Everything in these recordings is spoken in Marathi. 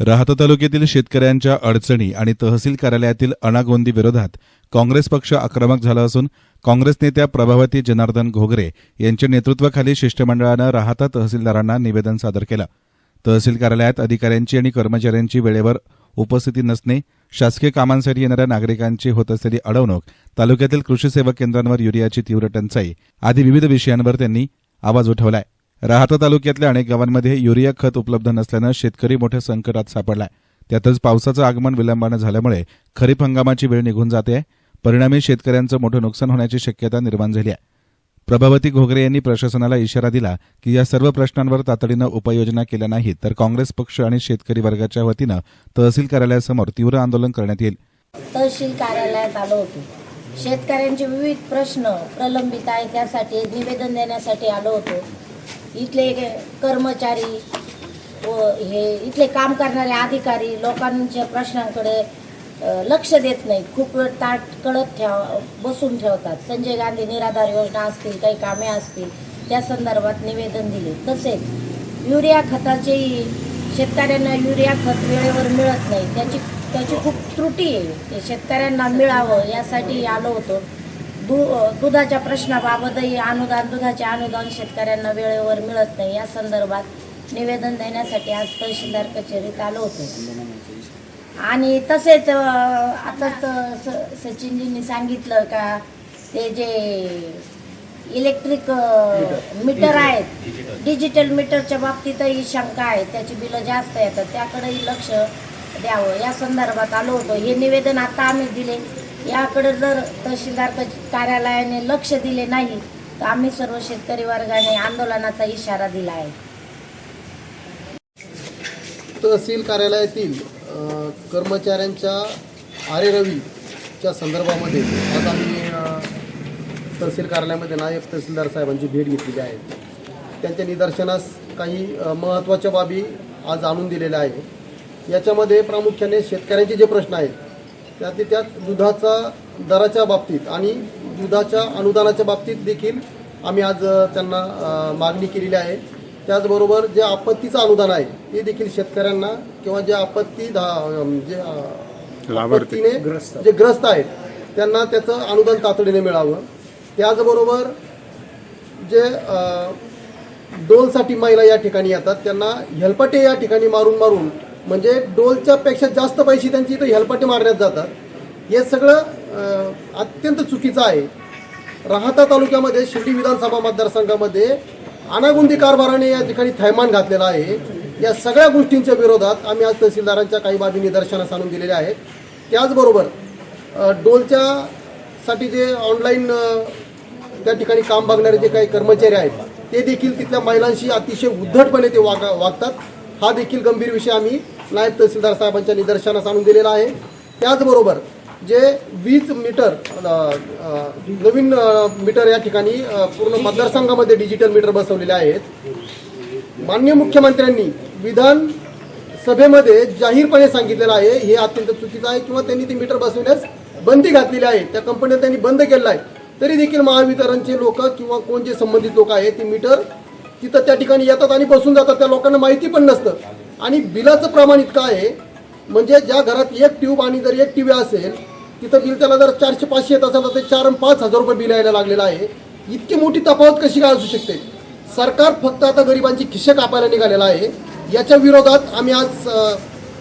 राहता तालुक्यातील शेतकऱ्यांच्या अडचणी आणि तहसील कार्यालयातील अनागोंदी विरोधात काँग्रेस पक्ष आक्रमक झाला असून काँग्रेस नेत्या प्रभावती जनार्दन घोगरे यांच्या नेतृत्वाखाली शिष्टमंडळानं राहता तहसीलदारांना निवेदन सादर केलं. तहसील कार्यालयात अधिकाऱ्यांची आणि कर्मचाऱ्यांची वेळेवर उपस्थिती नसणे शासकीय कामांसाठी येणाऱ्या नागरिकांची होत असलेली अडवणूक तालुक्यातील कृषी सेवा केंद्रांवर युरियाची तीव्र टंचाई आदी विविध विषयांवर त्यांनी आवाज उठवलाय. राहता तालुक्यातल्या अनेक गावांमध्ये युरिया खत उपलब्ध नसल्यानं शेतकरी मोठ्या संकटात सापडलाय. त्यातच पावसाचं आगमन विलंबानं झाल्यामुळे खरीप हंगामाची वेळ निघून जाते. परिणामी शेतकऱ्यांचं मोठं नुकसान होण्याची शक्यता निर्माण झाली आहे. प्रभावती घोगरे यांनी प्रशासनाला इशारा दिला की या सर्व प्रश्नांवर तातडीनं उपाययोजना केल्या नाहीत तर काँग्रेस पक्ष आणि शेतकरी वर्गाच्या वतीनं तहसील कार्यालयासमोर तीव्र आंदोलन करण्यात येईल. तहसील कार्यालयात आलो होतो. शेतकऱ्यांचे विविध प्रश्न प्रलंबित आहेत त्यासाठी निवेदन देण्यासाठी आलो होतो. इथले कर्मचारी व हे इथले काम करणारे अधिकारी लोकांच्या प्रश्नांकडे लक्ष देत नाही खूप वेळ ताट कळत ठेव बसून ठेवतात. संजय गांधी निराधार योजना असतील काही कामे असतील त्या संदर्भात निवेदन दिले. तसेच युरिया खताचेही शेतकऱ्यांना युरिया खत वेळेवर मिळत नाही. त्याची त्याची खूप त्रुटी आहे. ते शेतकऱ्यांना मिळावं यासाठी आलो होतो. दु दुधाच्या प्रश्नाबाबतही अनुदान दुधाचे अनुदान शेतकऱ्यांना वेळेवर मिळत नाही. या संदर्भात निवेदन देण्यासाठी आज तहसीलदार कचेरीत आलो होतो. आणि तसेच आताच स सचिनजींनी सांगितलं का ते जे इलेक्ट्रिक मीटर आहेत डिजिटल मीटरच्या बाबतीतही शंका आहे त्याची बिलं जास्त येतात त्याकडेही लक्ष द्यावं. या संदर्भात आलो होतो. हे निवेदन आता आम्ही दिले. याकडे जर तहसीलदार कार्यालयाने लक्ष दिले नाही तर आम्ही सर्व शेतकरी वर्गाने आंदोलनाचा इशारा दिला आहे. तहसील कार्यालयातील अ, कर्मचाऱ्यांच्या आरेरवीच्या संदर्भामध्ये आज आम्ही तहसील कार्यालयामध्ये नायब तहसीलदार साहेबांची भेट घेतलेली आहे. त्यांच्या निदर्शनास काही महत्त्वाच्या बाबी आज आणून दिलेल्या आहे याच्यामध्ये प्रामुख्याने शेतकऱ्यांचे जे प्रश्न आहेत त्यातले त्यात दुधाचा दराच्या बाबतीत आणि दुधाच्या अनुदानाच्या बाबतीत देखील आम्ही आज त्यांना मागणी केलेली आहे. त्याचबरोबर जे आपत्तीचं अनुदान आहे ते देखील शेतकऱ्यांना किंवा जे आपत्ती जे आपत्तीने जे ग्रस्त आहेत त्यांना त्याचं अनुदान तातडीने मिळावं. त्याचबरोबर जे डोलसाठी महिला या ठिकाणी येतात त्यांना हेलपाटे या ठिकाणी मारून मारून म्हणजे डोलच्या पेक्षा जास्त पैसे त्यांची इथं हेलपाटे मारण्यात जातात. हे सगळं अत्यंत चुकीचं आहे. राहता तालुक्यामध्ये शिर्डी विधानसभा मतदारसंघामध्ये अनागुंदी कारभाराने या ठिकाणी थैमान घातलेला आहे. या सगळ्या गोष्टींच्या विरोधात आम्ही आज तहसीलदारांच्या काही बाबी निदर्शनास आणून दिलेल्या आहेत. त्याचबरोबर डोलच्या साठी जे ऑनलाईन त्या ठिकाणी काम बघणारे जे काही कर्मचारी आहेत ते देखील तिथल्या महिलांशी अतिशय उद्धटपणे ते वागा वागतात. हा देखील गंभीर विषय आम्ही नायब तहसीलदार साहेबांच्या निदर्शनास आणून दिलेला आहे. त्याचबरोबर जे वीज मीटर नवीन मीटर या ठिकाणी पूर्ण मतदारसंघामध्ये डिजिटल मीटर बसवलेले आहेत. मान्य मुख्यमंत्र्यांनी विधान सभेमध्ये जाहीरपणे सांगितलेलं आहे हे अत्यंत चुकीचं आहे किंवा त्यांनी ते मीटर बसवण्यास बंदी घातलेली आहे. त्या कंपन्या त्यांनी बंद केलेलं आहे. तरी देखील महावितरणचे लोक किंवा कोण जे संबंधित लोक आहेत ते मीटर तिथं त्या ठिकाणी येतात आणि बसून जातात. त्या लोकांना माहिती पण नसतं. आणि बिलाचं प्रमाण इतकं आहे म्हणजे ज्या घरात एक ट्यूब आणि जर एक टी असेल तिथं बिल त्याला जर चारशे पाचशे येत असेल तर ते चार पाच हजार रुपये बिल यायला लागलेलं आहे. इतकी मोठी तफावत कशी काय असू शकते? सरकार फक्त आता गरिबांची खिशे कापायला निघालेला आहे. याच्या विरोधात आम्ही आज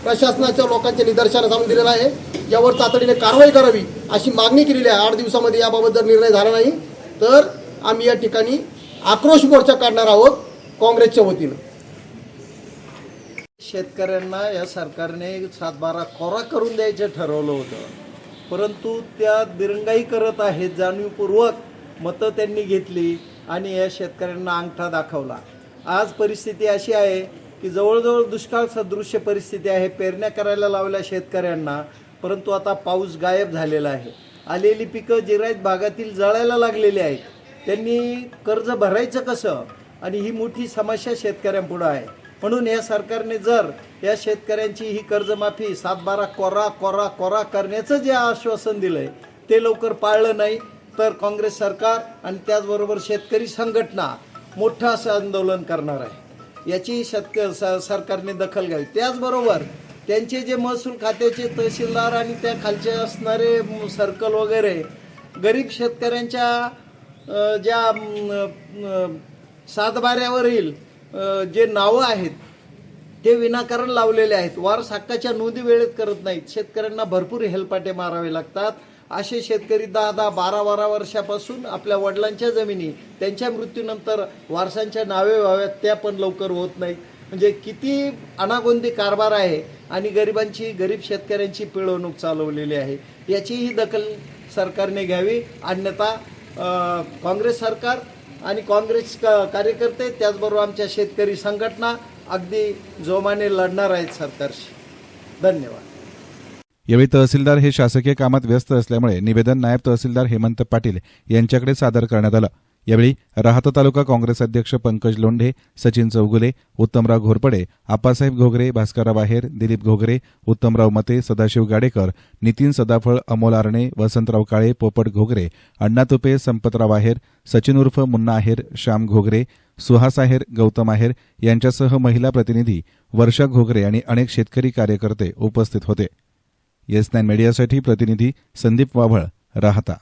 प्रशासनाच्या लोकांच्या निदर्शनास आणून दिलेलं आहे. यावर तातडीने कारवाई करावी अशी मागणी केलेली आहे. आठ दिवसामध्ये याबाबत जर निर्णय झाला नाही तर आम्ही या ठिकाणी आक्रोश मोर्चा काढणार आहोत काँग्रेसच्या वतीनं. शेतकऱ्यांना या सरकारने सातबारा कोरा करून द्यायचं ठरवलं होतं. परंतु त्या दिरंगाई करत आहेत जाणीवपूर्वक मतं त्यांनी घेतली आणि या शेतकऱ्यांना अंगठा दाखवला. आज परिस्थिती अशी आहे की जवळजवळ दुष्काळ सदृश्य परिस्थिती आहे पेरण्या करायला लावल्या शेतकऱ्यांना परंतु आता पाऊस गायब झालेला आहे. आलेली पिकं जिरायत भागातील जळायला लागलेली आहेत. त्यांनी कर्ज भरायचं कसं? आणि ही मोठी समस्या शेतकऱ्यांपुढं आहे. म्हणून या सरकारने जर या शेतकऱ्यांची ही कर्जमाफी सातबारा कोरा कोरा कोरा करण्याचं जे आश्वासन दिलंय ते लवकर पाळलं नाही तर काँग्रेस सरकार आणि त्याचबरोबर शेतकरी संघटना मोठं असं आंदोलन करणार आहे. याची शेतक स- सरकारने दखल घ्यावी. त्याचबरोबर त्यांचे जे महसूल खात्याचे तहसीलदार आणि त्या खालचे असणारे सर्कल वगैरे गरीब शेतकऱ्यांच्या ज्या सातबाऱ्यावरील जे नावं आहेत ते विनाकारण लावलेले आहेत. वारस हक्काच्या नोंदी वेळेत करत नाहीत. शेतकऱ्यांना भरपूर हेलपाटे मारावे लागतात. असे शेतकरी दहा दहा बारा बारा वर्षापासून आपल्या वडिलांच्या जमिनी त्यांच्या मृत्यूनंतर वारसांच्या नावे व्हाव्यात त्या पण लवकर होत नाहीत. म्हणजे किती अनागोंदी कारभार आहे आणि गरिबांची गरीब शेतकऱ्यांची पिळवणूक चालवलेली आहे. याचीही दखल सरकारने घ्यावी. अन्यथा काँग्रेस सरकार आणि काँग्रेस का कार्यकर्ते त्याचबरोबर आमच्या शेतकरी संघटना अगदी जोमाने लढणार आहेत सरकारशी. धन्यवाद. यावेळी तहसीलदार हे शासकीय कामात व्यस्त असल्यामुळे निवेदन नायब तहसीलदार हेमंत पाटील यांच्याकडे सादर करण्यात आलं. यावेळी राहता तालुका काँग्रेस अध्यक्ष पंकज लोंढे सचिन चौगुले उत्तमराव घोरपडे आप्पासाहेब घोगरे भास्करराव आहेर दिलीप घोगरे उत्तमराव मते सदाशिव गाडेकर नितीन सदाफळ अमोल आरणे वसंतराव काळे पोपट घोगरे अण्णा तुपे संपतराव आहेर सचिन उर्फ मुन्ना आहेर श्याम घोगरे सुहास आहेर गौतम आहेर यांच्यासह महिला प्रतिनिधी वर्षा घोगरे आणि अनेक शेतकरी कार्यकर्ते उपस्थित होते. येस नाईन मीडियासाठी प्रतिनिधी संदीप वाभळ राहता.